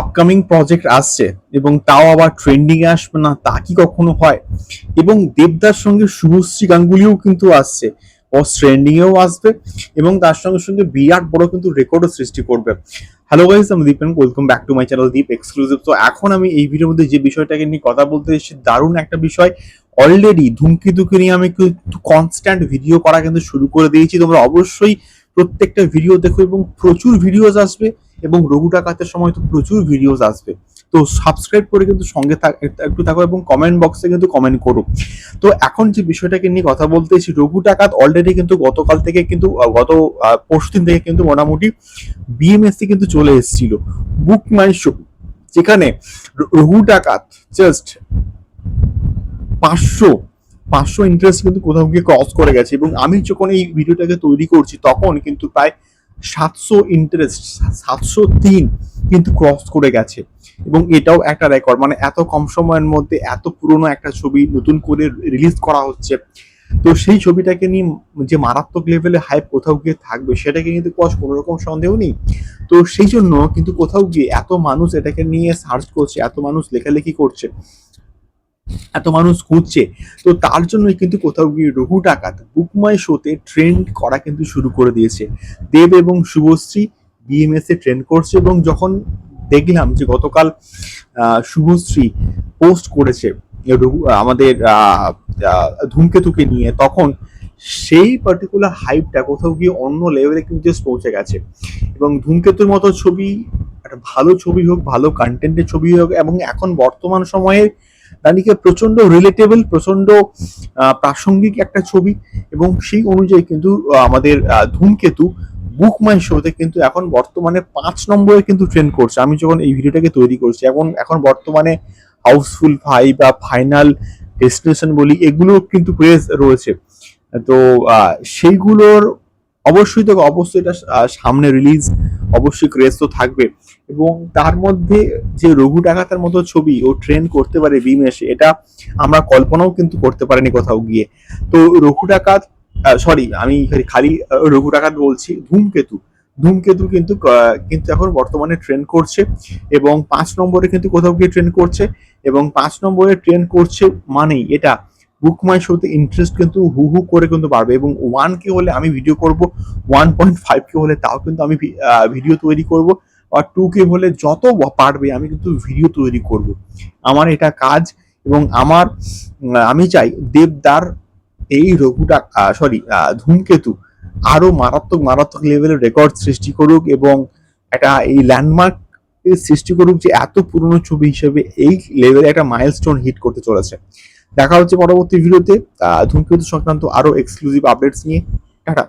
Upcoming project আসছে এবং তাও আবার ট্রেন্ডিং আসবে না, তা কি কখনো হয়? এবং দেবদার সঙ্গে শুভশ্রী গাঙ্গুলিও কিন্তু আসছে ও ট্রেন্ডিং এও আসবে এবং তার সঙ্গে সঙ্গে বিরাট বড় কিন্তু রেকর্ডও সৃষ্টি করবে। হ্যালো গাইস আমি Dipen welcome back to my channel Deep exclusive তো এখন আমি এই ভিডিওর মধ্যে যে বিষয়টাকে নিয়ে কথা বলতে এসেছি, দারুণ একটা বিষয়। অলরেডি ধূমকেতুকে নিয়ে আমি কিন্তু কনস্ট্যান্ট ভিডিও করা কিন্তু শুরু করে দিয়েছি। তোমরা অবশ্যই প্রত্যেকটা ভিডিও দেখো এবং প্রচুর ভিডিওস আসবে। এবং রঘু ডাকাতের সময় তো প্রচুর ভিডিওস আসবে। তো সাবস্ক্রাইব করে কিন্তু সঙ্গে একটু থাকো এবং কমেন্ট বক্সে কিন্তু কমেন্ট করো। তো এখন যে বিষয়টাকে নিয়ে কথা বলতে এসেছি, রঘু ডাকাত অলরেডি কিন্তু গতকাল থেকে কিন্তু, গত পরশু দিন থেকে কিন্তু মোটামুটি বিএমএসসি কিন্তু চলে এসেছিল। বুক মাই শো যেখানে রঘু ডাকাত জাস্ট পাঁচশো পাঁচশো ইন্টারেস্ট কিন্তু কোথাও গিয়ে ক্রস করে গেছে। এবং আমি যখন এই ভিডিওটাকে তৈরি করছি, তখন কিন্তু প্রায় সাতশো ইন্টারেস্ট সাতশো তিন কিন্তু ক্রস করে গেছে। এবং এটাও একটা রেকর্ড মানে এত কম সময়ের মধ্যে এত পুরনো একটা ছবি নতুন করে রিলিজ করা হচ্ছে। তো সেই ছবিটাকে নিয়ে যে মারাত্মক লেভেলে হাইপ কোথাও গিয়ে থাকবে, সেটাকে কিন্তু কোয়াশ কোনো রকম সন্দেহ নেই। তো সেই জন্য কিন্তু কোথাও গিয়ে এত মানুষ এটাকে নিয়ে সার্চ করছে, এত মানুষ লেখালেখি করছে। এত মানুষ খুঁজছে। তো তার জন্যই কিন্তু কোথাও গিয়ে রঘু ডাকাত বুকমাই শোতে ট্রেন্ড করা কিন্তু শুরু করে দিয়েছে। দেব এবং শুভশ্রী বিএমএস এ ট্রেন্ড করছে এবং যখন দেখলাম যে গতকাল শুভশ্রী পোস্ট করেছে আমাদের ধূমকেতুকে নিয়ে, তখন সেই পার্টিকুলার হাইপটা কোথাও গিয়ে অন্য লেভেলে কিন্তু just পৌঁছে গেছে। এবং ধূমকেতুর মতো ছবি, একটা ভালো ছবি হোক, ভালো কন্টেন্টের ছবি হোক, এবং এখন বর্তমান সময়ে দানিকে প্রচণ্ড রিলেটেবল প্রচণ্ড আহ, প্রাসঙ্গিক একটা ছবি এবং সেই অনুযায়ী কিন্তু আমাদের ধূমকেতু বুক মাই শোতে কিন্তু এখন বর্তমানে পাঁচ নম্বরে কিন্তু ট্রেন্ড করছে। আমি যখন এই ভিডিওটাকে তৈরি করছি এখন এখন বর্তমানে হাউসফুল ফাইভ বা ফাইনাল ডেস্টিনেশন বলি এগুলো কিন্তু ক্রেজ রয়েছে। তো সেইগুলোর অবশ্যই তো অবশ্যই এটা সামনে রিলিজ অবশ্যই ক্রেজ তো থাকবে। এবং তার মধ্যে যে রঘু ডাকাতের মতো ছবি ও ট্রেন্ড করতে পারে বিমেশে, এটা আমরা কল্পনাও কিন্তু করতে পারিনি কোথাও গিয়ে। তো রঘু ডাকাত সরি আমি খালি রঘু ডাকাত বলছি, ধূমকেতু। ধূমকেতু কিন্তু কিন্তু এখন বর্তমানে ট্রেন্ড করছে এবং পাঁচ নম্বরে কিন্তু কোথাও গিয়ে ট্রেন্ড করছে এবং পাঁচ নম্বরে ট্রেন্ড করছে মানেই এটা। বুক মাই শোতে ইন্টারেস্ট কিন্তু হু হু করে কিন্তু বাড়বে এবং ওয়ান কে হলে আমি ভিডিও করব ওয়ান পয়েন্ট ফাইভ কে হলে তাও কিন্তু আমি ভিডিও তৈরি করব আর টু কে হলে যত পারবে আমি কিন্তু ভিডিও তৈরি করব। আমার এটা কাজ এবং আমার আমি চাই দেবদার এই রঘুটা সরি ধূমকেতু আরও মারাত্মক মারাত্মক লেভেলের রেকর্ড সৃষ্টি করুক এবং একটা এই ল্যান্ডমার্ক সৃষ্টি করুক যে এত পুরনো ছবি হিসেবে এই লেভেলে একটা মাইলস্টোন হিট করতে চলেছে। দেখা হচ্ছে পরবর্তী ভিডিওতে। ধূমকেতু সংক্রান্ত আরও এক্সক্লুসিভ আপডেটস নিয়ে। টাটা।